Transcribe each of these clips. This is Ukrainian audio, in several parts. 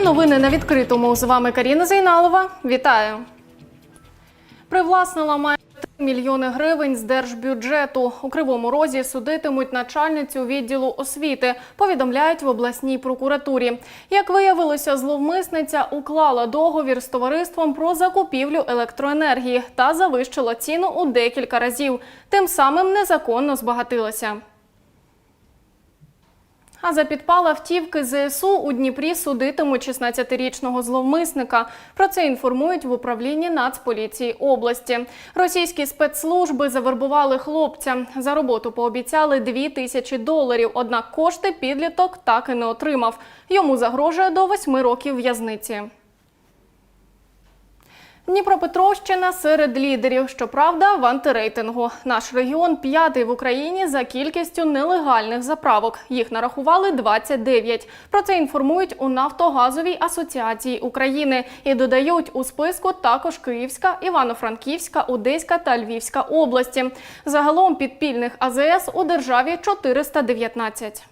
Новини на відкритому. З вами Каріна Зайналова. Вітаю. Привласнила майже 3 мільйони гривень з держбюджету. У Кривому Розі судитимуть начальницю відділу освіти, повідомляють в обласній прокуратурі. Як виявилося, зловмисниця уклала договір з товариством про закупівлю електроенергії та завищила ціну у декілька разів. Тим самим незаконно збагатилася. А за підпал автівки ЗСУ у Дніпрі судитимуть 16-річного зловмисника. Про це інформують в управлінні Нацполіції області. Російські спецслужби завербували хлопця. За роботу пообіцяли 2 тисячі доларів. Однак кошти підліток так і не отримав. Йому загрожує до 8 років в'язниці. Дніпропетровщина серед лідерів, щоправда, в антирейтингу. Наш регіон п'ятий в Україні за кількістю нелегальних заправок. Їх нарахували 29. Про це інформують у Нафтогазовій асоціації України і додають у списку також Київська, Івано-Франківська, Одеська та Львівська області. Загалом підпільних АЗС у державі 419.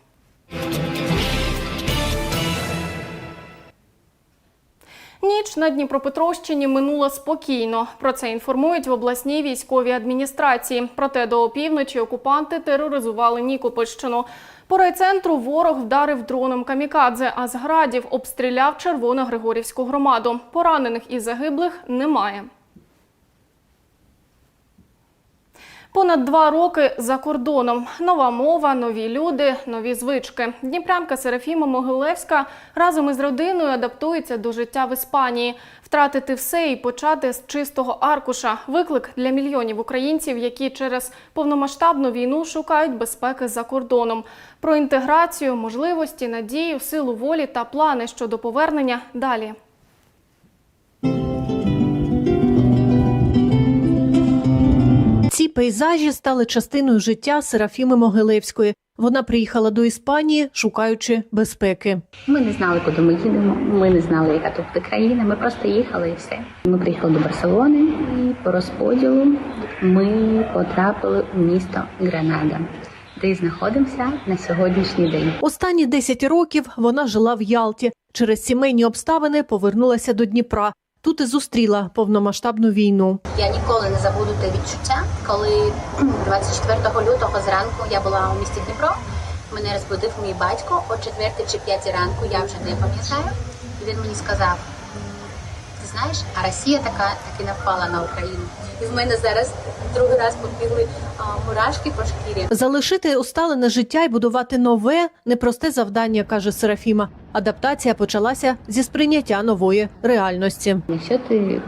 Ніч на Дніпропетровщині минула спокійно. Про це інформують в обласній військовій адміністрації. Проте до опівночі окупанти тероризували Нікопольщину. По райцентру ворог вдарив дроном камікадзе, а з градів обстріляв Червоно-Григорівську громаду. Поранених і загиблих немає. Понад два роки за кордоном. Нова мова, нові люди, нові звички. Дніпрянка Серафіма Могилевська разом із родиною адаптується до життя в Іспанії. Втратити все і почати з чистого аркуша виклик для мільйонів українців, які через повномасштабну війну шукають безпеки за кордоном. Про інтеграцію, можливості, надію, силу волі та плани щодо повернення далі. Пейзажі стали частиною життя Серафіми Могилевської. Вона приїхала до Іспанії, шукаючи безпеки. Ми не знали, куди ми їдемо. Ми не знали, яка тут буде країна. Ми просто їхали і все. Ми приїхали до Барселони і по розподілу ми потрапили у місто Гранада, де знаходимося на сьогоднішній день. Останні 10 років вона жила в Ялті. Через сімейні обставини повернулася до Дніпра. Тут і зустріла повномасштабну війну. Я ніколи не забуду те відчуття, коли 24 лютого зранку я була у місті Дніпро. Мене розбудив мій батько о 4 чи 5 ранку, я вже не пам'ятаю. Він мені сказав: знаєш, а Росія така таки напала на Україну. І в мене зараз другий раз побігли а, мурашки по шкірі. Залишити усталене життя і будувати нове непросте завдання, каже Серафіма. Адаптація почалася зі сприйняття нової реальності. Якщо ти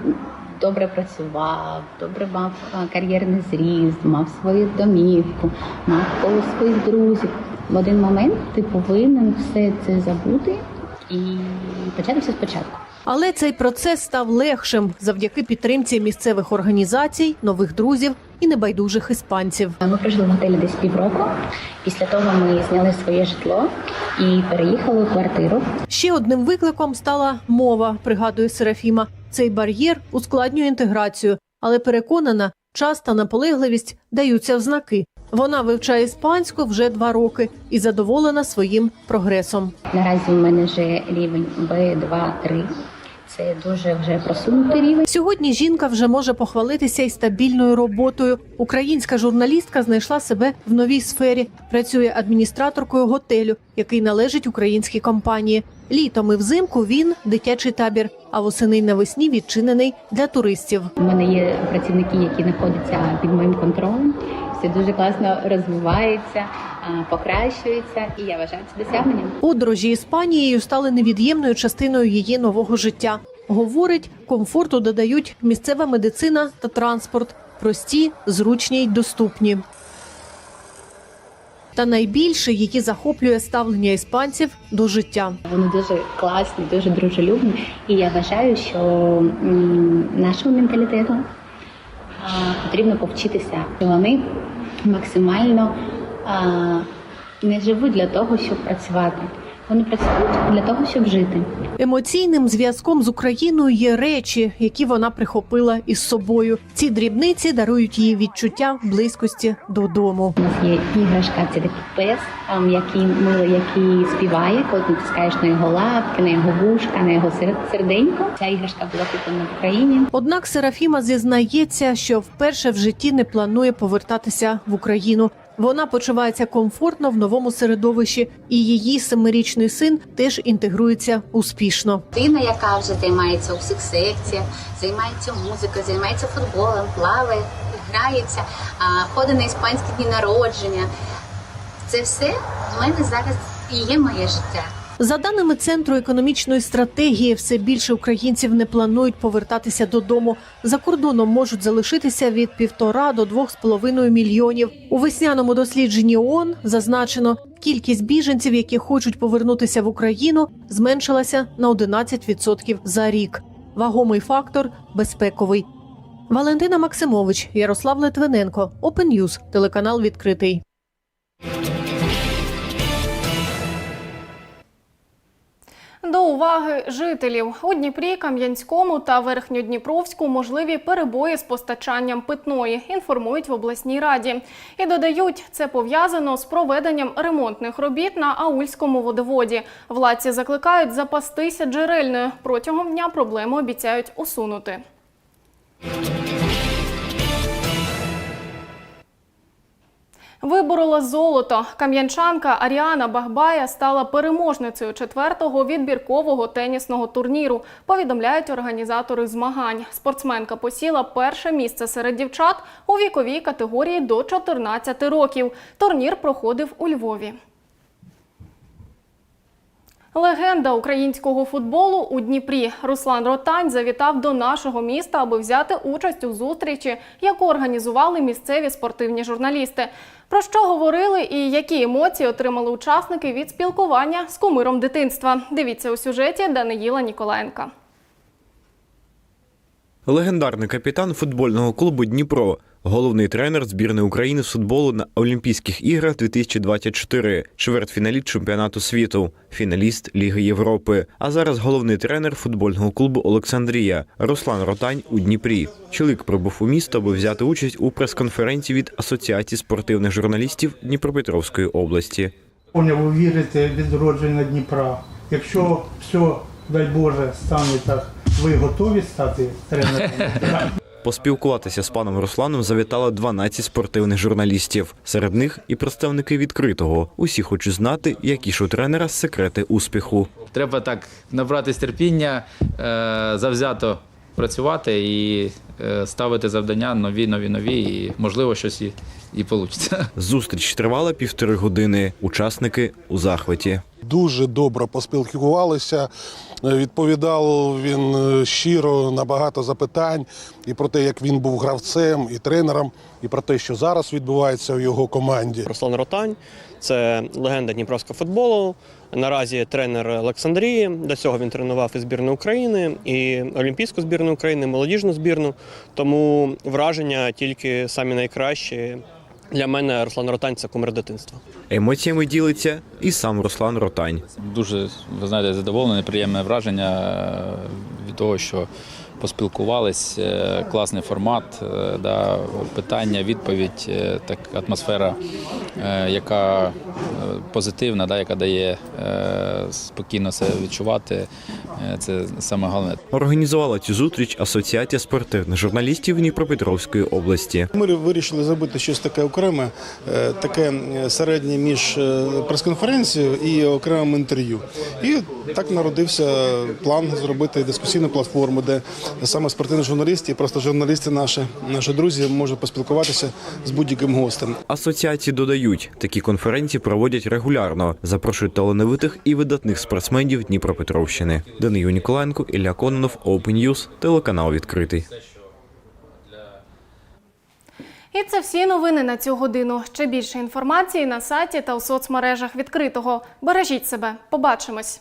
добре працював, добре мав кар'єрний зріст, мав свою домівку, мав коло своїх друзів, в один момент ти повинен все це забути почати все спочатку. Але цей процес став легшим завдяки підтримці місцевих організацій, нових друзів і небайдужих іспанців. Ми прожили в готелі десь півроку. Після того ми зняли своє житло і переїхали в квартиру. Ще одним викликом стала мова, пригадує Серафіма. Цей бар'єр ускладнює інтеграцію, але переконана, час та наполегливість даються в знаки. Вона вивчає іспанську вже два роки і задоволена своїм прогресом. Наразі в мене вже рівень B2-3. Це дуже вже просунутий рівень. Сьогодні жінка вже може похвалитися і стабільною роботою. Українська журналістка знайшла себе в новій сфері. Працює адміністраторкою готелю, який належить українській компанії. Літом і взимку він дитячий табір, а восени навесні відчинений для туристів. У мене є працівники, які знаходяться під моїм контролем. Все дуже класно розвивається, покращується, і я вважаю це досягненням. Подорожі Іспанією стали невід'ємною частиною її нового життя. Говорить, комфорту додають місцева медицина та транспорт, прості, зручні й доступні. Та найбільше її захоплює ставлення іспанців до життя. Вони дуже класні, дуже дружелюбні. І я вважаю, що м, нашому менталітету потрібно повчитися. Вони максимально не живуть для того, щоб працювати. Вони працюють для того, щоб жити. Емоційним зв'язком з Україною є речі, які вона прихопила із собою. Ці дрібниці дарують їй відчуття близькості додому. У нас є іграшка, це такий пес, ем, який милий, який співає, коли ти натискаєш на його лапки, на його вушка, на його серденько. Ця іграшка була куплена в Україні. Однак Серафіма зізнається, що вперше в житті не планує повертатися в Україну. Вона почувається комфортно в новому середовищі, і її семирічний син теж інтегрується успішно. Дитина, яка вже займається у всіх секціях, займається музикою, займається футболом, плаває, грається, ходить на іспанські дні народження. Це все в мене зараз і є моє життя. За даними центру економічної стратегії, все більше українців не планують повертатися додому. За кордоном можуть залишитися від півтора до двох з половиною мільйонів. У весняному дослідженні ООН зазначено, кількість біженців, які хочуть повернутися в Україну, зменшилася на 11% за рік. Вагомий фактор безпековий. Валентина Максимович, Ярослав Литвиненко, Open телеканал відкритий. До уваги жителів у Дніпрі, Кам'янському та Верхньодніпровську можливі перебої з постачанням питної, інформують в обласній раді. І додають, це пов'язано з проведенням ремонтних робіт на Аульському водоводі. Владці закликають запастися джерельною. Протягом дня проблему обіцяють усунути. Виборола золото. Кам'янчанка Аріана Багбая стала переможницею четвертого відбіркового тенісного турніру. Повідомляють організатори змагань. Спортсменка посіла перше місце серед дівчат у віковій категорії до 14 років. Турнір проходив у Львові. Легенда українського футболу у Дніпрі Руслан Ротань завітав до нашого міста, аби взяти участь у зустрічі, яку організували місцеві спортивні журналісти. Про що говорили і які емоції отримали учасники від спілкування з кумиром дитинства? Дивіться у сюжеті Даниїла Ніколаєнка. Легендарний капітан футбольного клубу Дніпро, головний тренер збірної України з футболу на Олімпійських іграх 2024, чвертьфіналіст чемпіонату світу, фіналіст Ліги Європи. А зараз головний тренер футбольного клубу Олександрія Руслан Ротань у Дніпрі. Чоловік прибув у місто, аби взяти участь у прес-конференції від Асоціації спортивних журналістів Дніпропетровської області. Ви вірите в відродження Дніпра. Якщо все, дай Боже, стане так, ви готові стати тренером? Поспілкуватися з паном Русланом завітало 12 спортивних журналістів. Серед них і представники відкритого. Усі хочуть знати, які ж у тренера секрети успіху. Треба так набратись терпіння, е, завзято працювати і е, ставити завдання нові, нові, нові, і можливо щось і, і вийде. Зустріч тривала півтори години. Учасники у захваті. Дуже добре поспілкувалися. Відповідав він е, щиро на багато запитань і про те, як він був гравцем і тренером, і про те, що зараз відбувається в його команді. Руслан Ротань, це легенда дніпровського футболу. Наразі тренер Олександрії. До цього він тренував і збірну України, і Олімпійську збірну України, і молодіжну збірну. Тому враження тільки самі найкращі. Для мене Руслан Ротань це кумир дитинства. Емоціями ділиться і сам Руслан Ротань. Дуже, ви знаєте, задоволений, приємне враження е, від того, що поспілкувались, е, класний формат, е, да, питання, відповідь, так, атмосфера, яка позитивна, да, яка дає спокійно себе відчувати. Е, Це саме головне. Організувала цю зустріч Асоціація спортивних журналістів Дніпропетровської області. Ми вирішили зробити щось таке окреме, е, таке е, середнє між прес-конференцією і окремим інтерв'ю. І так народився план зробити дискусійну платформу, де саме спортивні журналісти, і просто журналісти наші, наші друзі можуть поспілкуватися з будь-яким гостем. Асоціації додають, такі конференції проводять регулярно, запрошують талановитих і видатних спортсменів Дніпропетровщини. Данию Ніколаєнко, Ілля Кононов, Open News, телеканал відкритий. І це всі новини на цю годину. Ще більше інформації на сайті та у соцмережах відкритого. Бережіть себе. Побачимось.